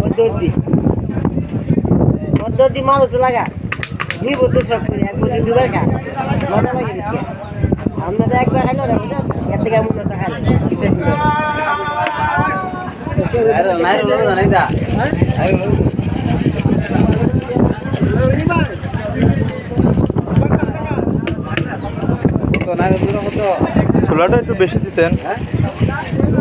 পদ্ধতি পদ্ধতি মানুষ লাগা দুই বছর সব করে এক বছর দুবার খা মজা লাগে দিচ্ছে আপনারা একবার খাইলো না বুঝলেন এর থেকে এমন একটা খাইলে ছোলাটা একটু বেশি দিতেন। দাম